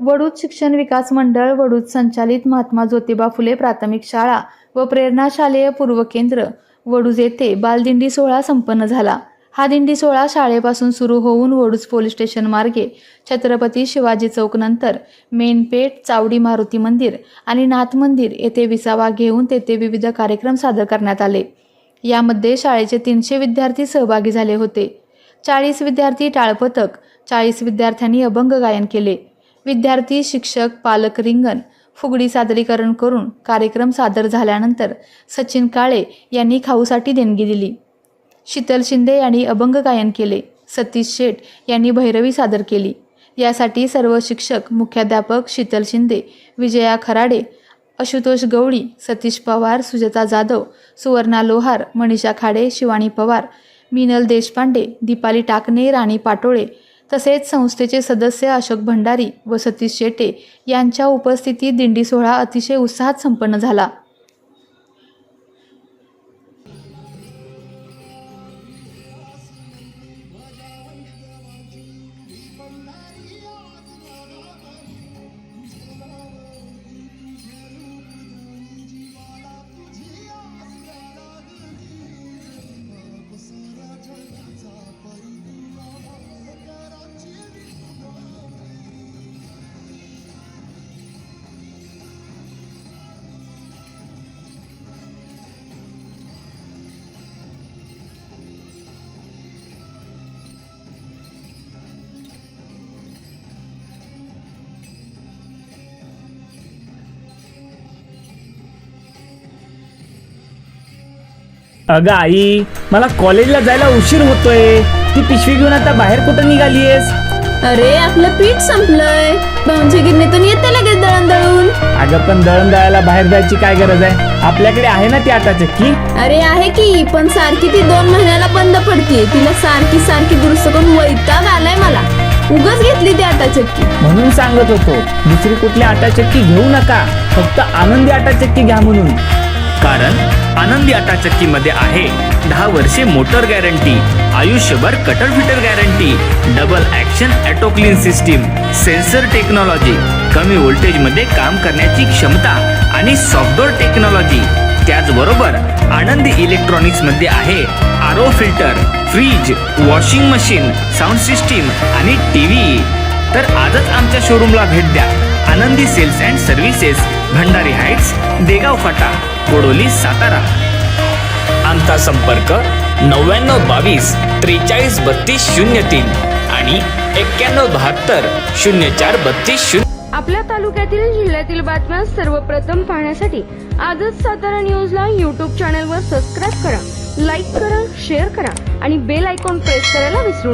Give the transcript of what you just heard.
वडूत शिक्षण विकास मंडळ वडूत संचालित महात्मा ज्योतिबा फुले प्राथमिक शाळा व प्रेरणा शालेय पूर्व केंद्र. वडूज येथे बालदिंडी सोहळा संपन्न झाला. हा दिंडी सोहळा शाळेपासून सुरू होऊन वडूज पोलीस स्टेशन मार्गे छत्रपती शिवाजी चौक नंतर मेनपेठ चावडी मारुती मंदिर आणि नाथ मंदिर येथे विसावा घेऊन तेथे विविध कार्यक्रम सादर करण्यात आले. यामध्ये शाळेचे तीनशे विद्यार्थी सहभागी झाले होते. चाळीस विद्यार्थी टाळपथक चाळीस विद्यार्थ्यांनी अभंग गायन केले. विद्यार्थी शिक्षक पालक रिंगण फुगडी सादरीकरण करून कार्यक्रम सादर झाल्यानंतर सचिन काळे यांनी खाऊसाठी देणगी दिली. शीतल शिंदे यांनी अभंग गायन केले. सतीश शेठ यांनी भैरवी सादर केली. यासाठी सर्व शिक्षक मुख्याध्यापक शीतल शिंदे विजया खराडे आशुतोष गवळी सतीश पवार सुजाता जाधव सुवर्णा लोहार मनीषा खाडे शिवानी पवार मिनल देशपांडे दीपाली टाकणे राणी पाटोळे तसेच संस्थेचे सदस्य अशोक भंडारी व सतीश शेटे यांच्या उपस्थितीत दिंडी सोहळा अतिशय उत्साहात संपन्न झाला. अगं आई मला कॉलेजला जायला उशीर होतोय. ती पिशवी घेऊन आता बाहेर कुठं निघालीयस? अरे आपलं पीठ संपलंय. भाऊंच्या गिरणीतून येते लगेच दळण दळून अगं पण दळण दळायला बाहेर जायची काय गरज आहे? आपल्याकडे आहे ना ती आटा चक्की अरे आहे की पण सारखी ती दोन महिन्याला बंद पडते. तिला सारखी सारखी दुरुस्त करून वैताग आलाय मला. उगच घेतली ती आता चक्की म्हणून सांगत होतो दुसरी कुठली आटा चक्की घेऊ नका. फक्त आनंदी आटा चक्की घ्या म्हणून. कारण आनंदी आटा चक्की मध्ये आहे दहा वर्षे मोटर गॅरंटी आयुष्यभर cutter fitter guarantee double action auto clean system sensor technology कमी व्होल्टेजमध्ये काम करण्याची क्षमता आणि सॉफ्टवेअर टेक्नॉलॉजी. त्याचबरोबर आनंदी इलेक्ट्रॉनिक्समध्ये आहे R O filter fridge washing machine sound system आणि टीव्ही. तर आजच आमच्या शोरूमला भेट द्या. Anandi sales and services Bhandari heights Degaon Phata Kodoli Satara. आमचा संपर्क नव्याण्णव बावीस त्रेचाळीस बत्तीस शून्य तीन आणि एक्क्याण्णव बहात्तर शून्य चार बत्तीस शून्य आपल्या तालुक्यातील जिल्ह्यातील बातम्या सर्वप्रथम पाहण्यासाठी आजच सातारा न्यूजला यूट्यूब चॅनलवर सबस्क्राईब करा लाईक करा शेअर करा आणि बेल आयकॉन प्रेस करायला विसरू नका.